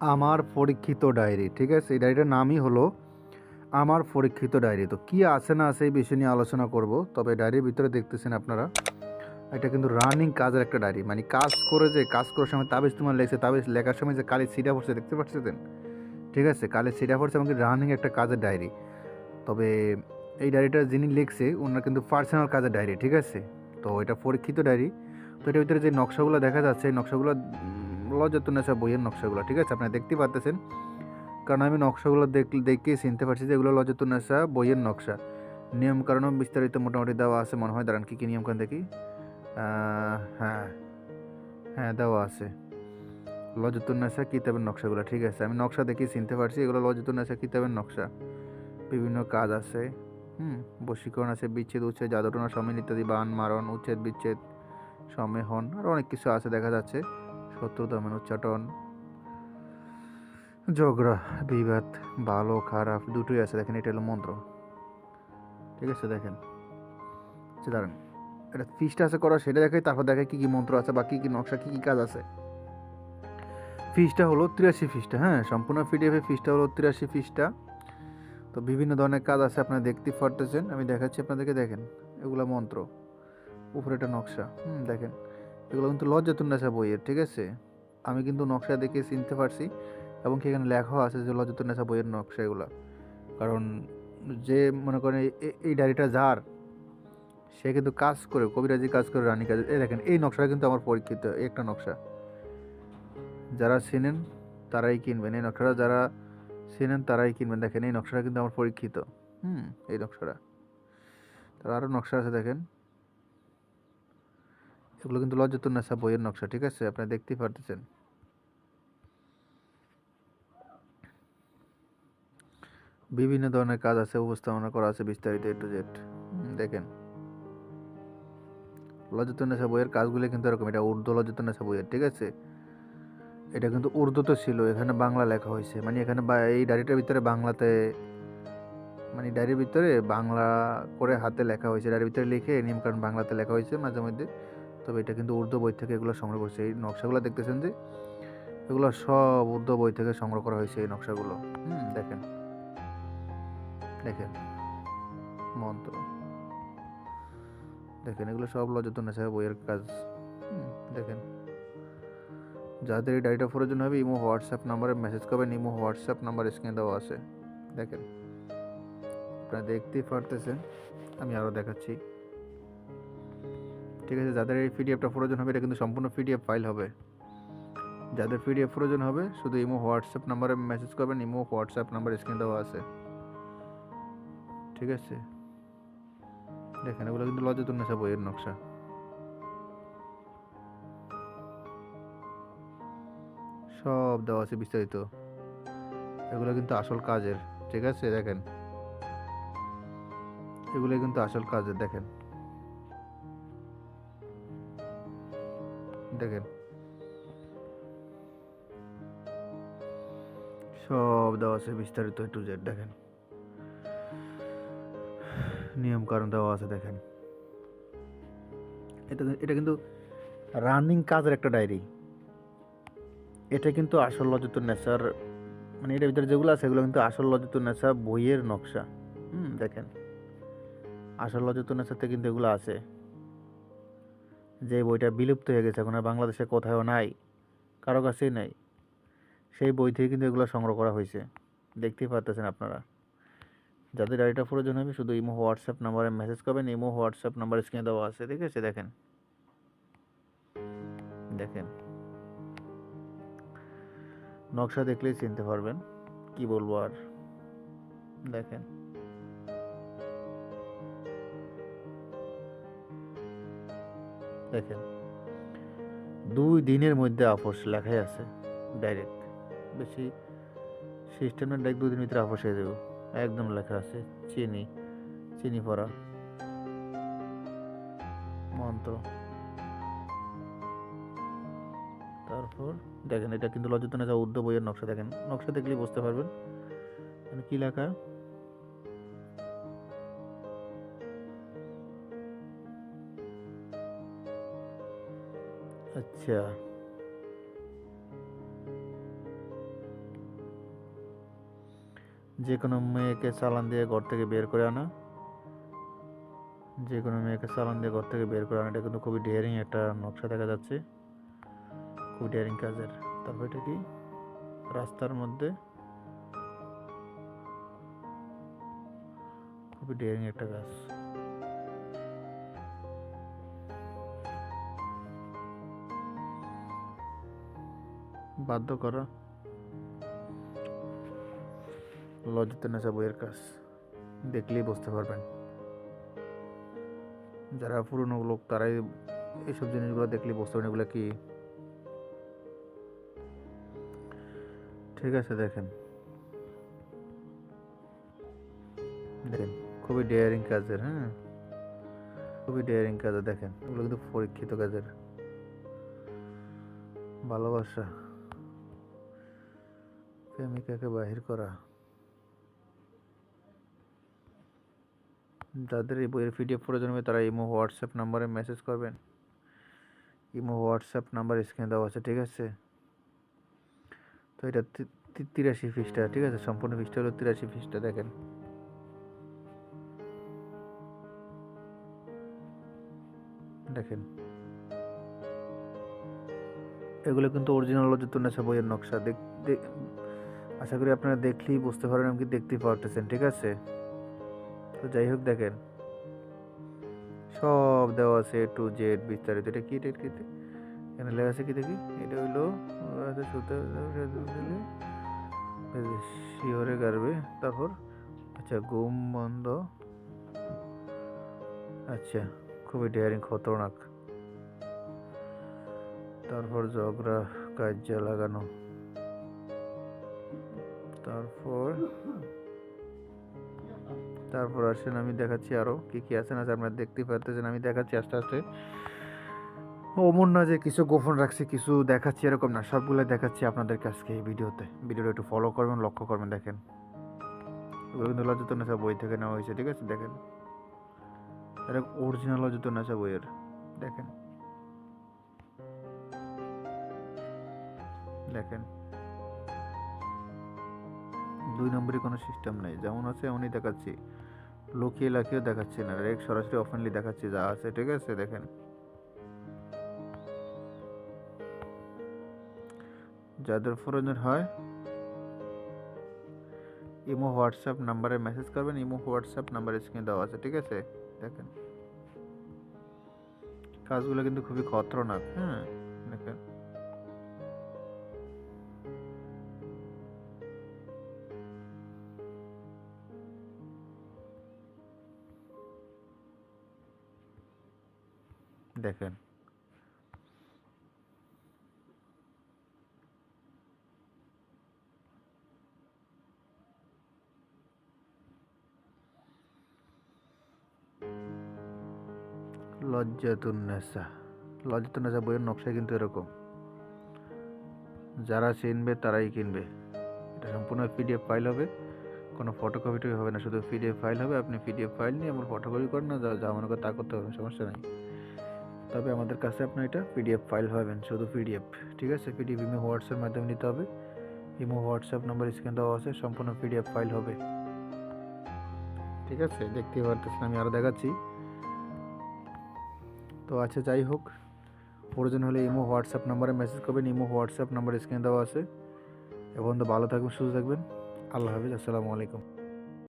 আমার পরীক্ষিত ডায়েরি, ঠিক আছে? এই ডায়েরিটার নামই হলো আমার পরীক্ষিত ডায়েরি। তো কী আছে না আছে এই বিষয় নিয়ে আলোচনা করব, তবে ডায়েরির ভিতরে দেখতেছেন আপনারা, এটা কিন্তু রানিং কাজের একটা ডায়েরি। মানে কাজ করে যে, কাজ করার সময় তাবিজ তোমার লেগেছে, তাবিজ লেখার সময় যে কালি সিটা পড়ছে, দেখতে পাচ্ছেন? ঠিক আছে? কালি সিটা পড়ছে এমনকি রানিং একটা কাজের ডায়েরি। তবে এই ডায়েরিটা যিনি লিখছে, ওনার কিন্তু পার্সোনাল কাজের ডায়েরি, ঠিক আছে? তো এটা পরীক্ষিত ডায়েরি। তো এটার ভিতরে যে নকশাগুলো দেখা যাচ্ছে, এই নকশাগুলো লজ্জাতুন্নেসা বইয়ের নকশাগুলো, ঠিক আছে? আপনারা দেখতে পাচ্ছেন কারণ আমি নকশাগুলো দেখ, দেখে চিনতে পারছি যে এগুলো লজ্জাতুন্নেসা বইয়ের নকশা। নিয়ম বিস্তারিত মোটামুটি দেওয়া আছে মনে হয়। দাঁড়ান, কী কী নিয়ম কারণ দেখি? হ্যাঁ। হ্যাঁ দেওয়া আছে। লজ্জাতুন্নেসা কিতাবের নকশাগুলো, ঠিক আছে? আমি নকশা দেখে চিনতে পারছি এগুলো লজ্জাতুন্নেসা কিতাবের নকশা। বিভিন্ন কাজ আছে, হুম? বশীকরণ আছে, বিচ্ছেদ, উচ্ছেদ, জাদুটনা সমিল ইত্যাদি, বান, মারণ, উচ্ছেদ, বিচ্ছেদ সমে হন আর অনেক কিছু আছে দেখা যাচ্ছে। শত্রু দমন উচ্চাটন ঝগড়া, বিবাদ, ভালো, খারাপ, দুটোই আছে। দেখেন, এটা হলো মন্ত্র। ঠিক আছে, দেখেন। আচ্ছা দাঁড়ান। এটা ফিসটা আছে করা, সেটা দেখাই, তারপর দেখে কী কী মন্ত্র আছে বা কী কী নকশা, কী কী কাজ আছে। ফিসটা হলো তিরাশি ফিসটা হ্যাঁ? সম্পূর্ণ পিডিএফে ফিসটা হলো তিরাশি ফিসটা। তো বিভিন্ন ধরনের কাজ আছে, আপনারা দেখতে পারতেছেন। আমি দেখাচ্ছি আপনাদেরকে, দেখেন। এগুলো মন্ত্র। উপরে একটা নকশা। হুম, দেখেন। এগুলো কিন্তু লজ্জাতুন্নেসা বইয়ের, ঠিক আছে? আমি কিন্তু নকশা দেখে চিনতে পারছি এবং কি এখানে লেখাও আছে যে লজ্জাতুন্নেসা বইয়ের নকশা এগুলো। কারণ যে মনে করেন এই ডায়েরিটা যার, সে কিন্তু কাজ করে, কবিরাজি কাজ করে, রানী কাজ, এই দেখেন, এই নকশাটা কিন্তু আমার পরীক্ষিত একটা নকশা। যারা চেনেন তারাই কিনবেন, এই নকশাটা যারা চেনেন তারাই কিনবেন, দেখেন এই নকশাটা কিন্তু আমার পরীক্ষিত। হুম, এই নকশাটা। তার আরও নকশা আছে দেখেন। এগুলো কিন্তু লজ্জাতুন্নেসা বইয়ের নকশা, ঠিক আছে? আপনি দেখতেই পারতেছেন। বিভিন্ন ধরনের কাজ আছে, উপস্থাপনা করা আছে বিস্তারিত এ টু জেড দেখেন। লজ্জাতুন্নেসা বইয়ের কাজগুলো কিন্তু এরকম, এটা উর্দু লজ্জাতুন্নেসা বইয়ের ঠিক আছে? এটা কিন্তু উর্দুতে ছিল, এখানে বাংলা লেখা হয়েছে। মানে এখানে এই ডায়েরিটার ভিতরে বাংলাতে মানে ডায়েরির ভিতরে বাংলা করে হাতে লেখা হয়েছে। ডায়েরির ভিতরে লিখে নিয়মকানুন বাংলাতে লেখা হয়েছে মাঝে মধ্যে। তবে এটা কিন্তু উর্দু বই থেকে এগুলো সংগ্রহ করছে। এই নকশাগুলো দেখতেছেন যে? এগুলো সব উর্দু বই থেকে সংগ্রহ করা হয়েছে এই নকশাগুলো। হুম, দেখেন। দেখেন। মন্ত্র। দেখেন, এগুলো সব লজ্জাতুন্নেসা বইয়ের কাজ। দেখেন। যাদের এই ডায়েরিটা প্রয়োজন হবে, ইমো, হোয়াটসঅ্যাপ নাম্বারে মেসেজ করবেন। ইমো, হোয়াটসঅ্যাপ নাম্বার স্ক্রিনে দেওয়া আছে। দেখেন। আপনারা দেখতেই পারতেছেন। আমি আরও দেখাচ্ছি। ঠিক আছে, যাদের এই পিডিএফটা প্রয়োজন হবে, এটা কিন্তু সম্পূর্ণ পিডিএফ ফাইল হবে। যাদের পিডিএফ প্রয়োজন হবে, শুধু ইমো, হোয়াটসঅ্যাপ নাম্বারে মেসেজ করবেন, ইমো, হোয়াটসঅ্যাপ নাম্বার স্ক্রিনে দেওয়া আছে। ঠিক আছে? দেখেন, এগুলো কিন্তু লজ্জাতুন্নেসা বইয়ের নকশা। সব দেওয়া আছে বিস্তারিত। এগুলো কিন্তু আসল কাজের, ঠিক আছে? দেখেন। এগুলো কিন্তু আসল কাজের, দেখেন। দেখেন। সব দেওয়া আছে, বিস্তারিত টু জেড, দেখেন। নিয়ম কারণ দেওয়া আছে, দেখেন। এটা এটা কিন্তু রানিং কাজের একটা ডায়েরি এটা কিন্তু আসল লজ্জাতুন নেশার মানে এটার ভিতরে যেগুলো আছে সেগুলো কিন্তু আসল লজ্জাতুন নেশা বইয়ের নকশা। হুম, দেখেন। আসল লজ্জাতুন নেশাতে কিন্তু এগুলো আছে। যে বইটা বিলুপ্ত হয়ে গেছে, এখন আর বাংলাদেশে কোথাও নাই, কারও কাছেই নাই। সেই বই থেকে কিন্তু এগুলো সংগ্রহ করা হয়েছে। দেখতেই পাচ্ছেন আপনারা। যাদের ডায়েরিটা প্রয়োজন হবে, শুধু ইমো, হোয়াটসঅ্যাপ নাম্বারে মেসেজ করবেন, ইমো, হোয়াটসঅ্যাপ নাম্বার স্ক্রিনে দেওয়া আছে, ঠিক আছে? দেখেন। দেখেন। নকশা দেখলেই চিনতে পারবেন, কি বলব আর। দেখেন। দেখেন। দুই দিনের মধ্যে আপোষ লেখাই আছে ডাইরেক্ট বেশি সিস্টেমের ডাইরেক্ট দুই দিনের ভিতরে আপোষ হয়ে যাবে। একদম লেখা আছে, চিনি চিনি পড়া। মন্ত্র। তারপর দেখেন, এটা কিন্তু লজ্জাতন আছে উর্দু বইয়ের নকশা দেখেন। নকশা দেখলেই বুঝতে পারবেন। কি লেখা? আচ্ছা। যে কোনো মেয়েকে চালান দিয়ে ঘর থেকে বের করে আনা। যে কোনো মেয়েকে চালান দিয়ে ঘর থেকে বের করে আনা, এটা কিন্তু খুবই ডেয়ারিং একটা নকশা দেখা যাচ্ছে। খুবই ডেয়ারিং কাজের। তারপর এটা কি? রাস্তার মধ্যে। খুবই ডেয়ারিং একটা কাজ। বাধ্য করা। লজ্জিত নেশা বইয়ের কাজ। দেখলেই বুঝতে পারবেন। যারা পুরনো লোক, তারাই এইসব জিনিসগুলো দেখলেই বুঝতে পারবেন এগুলো কি। ঠিক আছে, দেখেন। দেখেন, খুবই ডেয়ারিং কাজের হ্যাঁ? খুবই ডেয়ারিং কাজের, দেখেন। এগুলো কিন্তু পরীক্ষিত কাজের। ভালোবাসা। প্রেমিকাকে বাহির করা? যাদের এই বইয়ের পিডিএফ প্রয়োজন হবে তারা ইমো, হোয়াটসঅ্যাপ নাম্বারে মেসেজ করবেন। ইমো, হোয়াটসঅ্যাপ নাম্বার স্ক্রিনে দেওয়া আছে, ঠিক আছে? তো এটা তিরাশি ফিসটা ঠিক আছে? সম্পূর্ণ ফিসটা হলো তিরাশি ফিসটা দেখেন। দেখেন। এগুলো কিন্তু অরিজিনাল লজ্জিতুন্নেসা বইয়ের নকশা। দেখ- আশা করি আপনারা দেখলেই বুঝতে পারেন এমনকি দেখতেই পারতেছেন, ঠিক আছে? তো যাই হোক দেখেন। সব দেওয়া আছে টু জেড বিস্তারিত। এটা কি এটা কি এখানে লেখা আছে কি দেখি? এটা হইল দিলে শিওরে গারবে তারপর আচ্ছা ঘুম বন্ধ। আচ্ছা খুবই ডেয়ারিং খতরনাক। তারপর ঝগড়া কাজে লাগানো। তারপর তারপর আসেন, আমি দেখাচ্ছি আরও কি কি আছে না আছে, আপনারা দেখতেই পারতেছেন, আমি দেখাচ্ছি আস্তে আস্তে। অমন না যে কিছু গোপন রাখছি, কিছু দেখাচ্ছি, এরকম না সবগুলো দেখাচ্ছি আপনাদের কাছকে এই ভিডিওতে। ভিডিওটা একটু ফলো করবেন, লক্ষ্য করবেন, দেখেন। এগুলো কিন্তু লজ্জিত নেশা বই থেকে নেওয়া হয়েছে, ঠিক আছে, দেখেন। এটা অরিজিনাল লজ্জিত নেশা বইয়ের, দেখেন। দেখেন। দুই নম্বরে কোনো সিস্টেম নেই। যেমন আছে এমনই দেখাচ্ছি, লুকিয়ে লাখিয়েও দেখাচ্ছি না। ডাইরেক্ট সরাসরি ওপেনলি দেখাচ্ছি যা আছে, ঠিক আছে? দেখেন। যাদের প্রয়োজন হয়, ইমো, হোয়াটসঅ্যাপ নাম্বারে মেসেজ করবেন, ইমো, হোয়াটসঅ্যাপ নাম্বার স্ক্রিনে দেওয়া আছে, ঠিক আছে? দেখেন। কাজগুলো কিন্তু খুবই খতরনাক হ্যাঁ? দেখেন। লজ্জাতুন্নেসা লজ্জাতুন্নেসা বইয়ের নকশা কিন্তু এরকম। যারা চিনবে তারাই কিনবে। এটা সম্পূর্ণ পিডিএফ ফাইল হবে। কোনো ফটোকপি টপি হবে না। শুধু পিডিএফ ফাইল হবে। আপনি পিডিএফ ফাইল নিয়ে আমার ফটোকপি করেন না, যা মনে করে তা করতে হবে, সমস্যা নেই। তবে আমাদের কাছে আপনার এটা পিডিএফ ফাইল পাবেন, শুধু পিডিএফ ঠিক আছে? পিডিএফ ইমো হোয়াটসঅ্যাপ মাধ্যমে নিতে হবে। ইমো হোয়াটসঅ্যাপ নাম্বার স্ক্রিন দেওয়া আছে, সম্পূর্ণ পিডিএফ ফাইল হবে। ঠিক আছে? দেখতেই পারতেছেন, আমি আরও দেখাচ্ছি। তো আচ্ছা যাই হোক, প্রয়োজন হলে ইমো হোয়াটসঅ্যাপ নাম্বারে মেসেজ করবেন। ইমো হোয়াটসঅ্যাপ নাম্বার স্ক্রিনে দেওয়া আছে। এবং তো ভালো থাকবেন, সুস্থ থাকবেন। আল্লাহ হাফিজ, আসসালামু আলাইকুম।